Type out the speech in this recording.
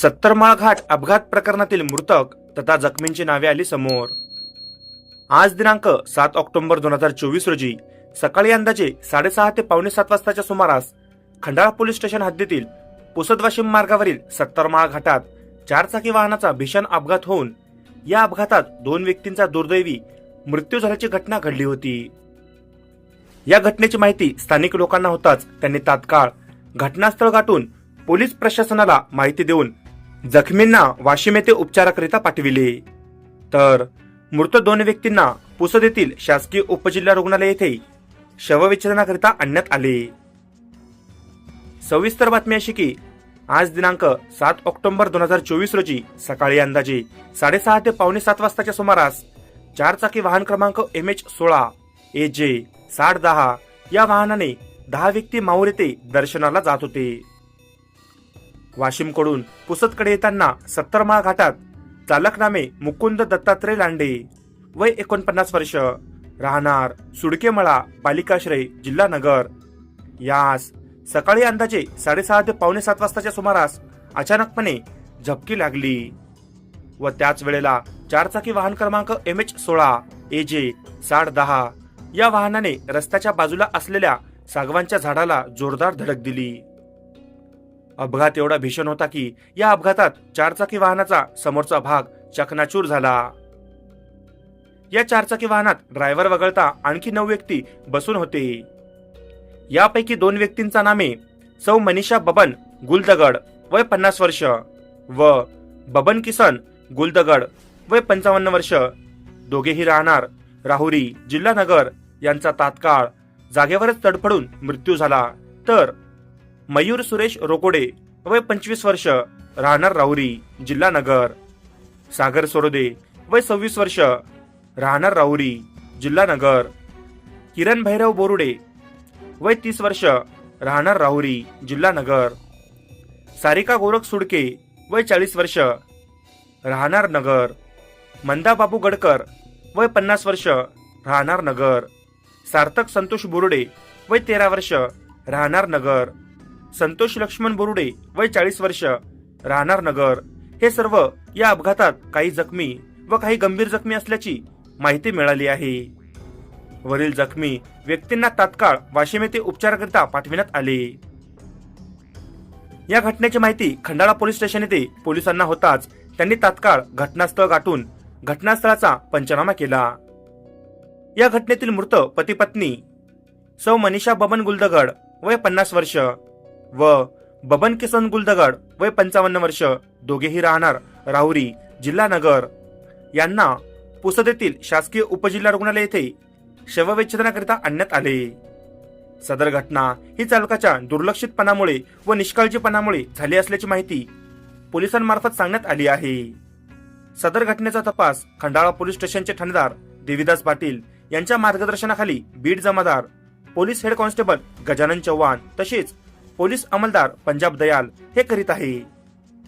सत्तरमाळ घाट अपघात प्रकरणातील मृतक तथा जखमींची नावे आली समोर. आज दिनांक सात ऑक्टोबर दोन हजार चोवीस रोजी सकाळी अंदाजे साडेसहा ते पावणे सात वाजताच्या सुमारास खंडाळा पोलीस स्टेशन हद्दीतील पुसद वाशिम मार्गावरील सत्तरमाळ घाटात चारचाकी वाहनाचा भीषण अपघात होऊन या अपघातात दोन व्यक्तींचा दुर्दैवी मृत्यू झाल्याची घटना घडली होती. या घटनेची माहिती स्थानिक लोकांना होताच त्यांनी तात्काळ घटनास्थळ गाठून पोलीस प्रशासनाला माहिती देऊन जखमींना वाशिम येथे उपचाराकरिता पाठविले. तर मृत दोन व्यक्तींना पुसद येथील शासकीय उपजिल्हा रुग्णालय येथे शवविच्छेदनाकरिता आणण्यात आले. सविस्तर बातमी अशी की आज दिनांक सात ऑक्टोबर दोन हजार चोवीस रोजी सकाळी अंदाजे साडेसहा ते पावणे सात वाजताच्या सुमारास चारचाकी वाहन क्रमांक एम एच सोळा ए जे साठ दहा या वाहनाने दहा व्यक्ती माहूर येथे दर्शनाला जात होते. वाशिमकडून पुसदकडे येताना सत्तर माळ घाटात चालक नामे मुकुंद दत्तात्रय लांडे. वय एकोणपन्नास वर्ष. राहणार सुडकेमळा पालिकाश्रय जिल्हा नगर. यास सकाळी अंदाजे साडेसहा ते पावणे सात वाजताच्या सुमारास अचानकपणे झपकी लागली. व त्याच वेळेला चारचाकी वाहन क्रमांक एम एच सोळा ए जे साठ दहा या वाहनाने रस्त्याच्या बाजूला असलेल्या सागवानच्या झाडाला जोरदार धडक दिली. अपघात एवढा भीषण होता की या अपघातात चारचाकी वाहनाचा समोरचा भाग चकनाचूर झाला. या चारचाकी वाहनात ड्रायव्हर वगळता आणखी नऊ व्यक्ती बसून होते. यापैकी दोन व्यक्तींचा नामे सौ मनीषा बबन गुलदगड वय पन्नास वर्ष व बबन किसन गुलदगड वय पंचावन्न वर्ष. दोघेही राहणार. राहुरी जिल्हा नगर यांचा तात्काळ जागेवरच तडफडून मृत्यू झाला. तर मयूर सुरेश रोकोडे वय पंचवीस वर्ष राहणार राहुरी जिल्हा नगर. सागर सोरोदे वय सव्वीस वर्ष राहणार राहुरी जिल्हा नगर. किरण भैरव बोरुडे वय तीस वर्ष राहणार राहुरी जिल्हा नगर. सारिका गोरख सुडके वय चाळीस वर्ष राहणार नगर. मंदा बाबू गडकर वय पन्नास वर्ष राहणार नगर. सार्थक संतोष बोरुडे वय तेरा वर्ष राहणार नगर. संतोष लक्ष्मण बोरुडे वय चाळीस वर्ष राहणार नगर. हे सर्व या अपघातात काही जखमी व काही गंभीर जखमी असल्याची माहिती मिळाली आहे. वरील जखमी व्यक्तींना तात्काळ वाशिम येथे उपचाराकरिता पाठविण्यात आले. या घटनेची माहिती खंडाळा पोलीस स्टेशन येथे पोलिसांना होताच त्यांनी तात्काळ घटनास्थळ गाठून घटनास्थळाचा पंचनामा केला. या घटनेतील मृत पती पत्नी सौ मनीषा बबन गुलदगड वय पन्नास वर्ष व बबन किसन गुलदगड वय पंचावन्न वर्ष दोघेही राहणार राहुरी जिल्हा नगर. यांना पुसद येथील शासकीय उपजिल्हा रुग्णालय येथे शवविच्छेदनाकरिता आणण्यात आले. सदर घटना ही चालकाच्या दुर्लक्षितपणामुळे व निष्काळजीपणामुळे झाली असल्याची माहिती पोलिसांमार्फत सांगण्यात आली आहे. सदर घटनेचा तपास खंडाळा पोलीस स्टेशनचे ठाणेदार देविदास पाटील यांच्या मार्गदर्शनाखाली बीड जमादार police head constable Gajanan Chavan तसेच पोलीस अंमलदार पंजाब दयाल हे करीत आहे.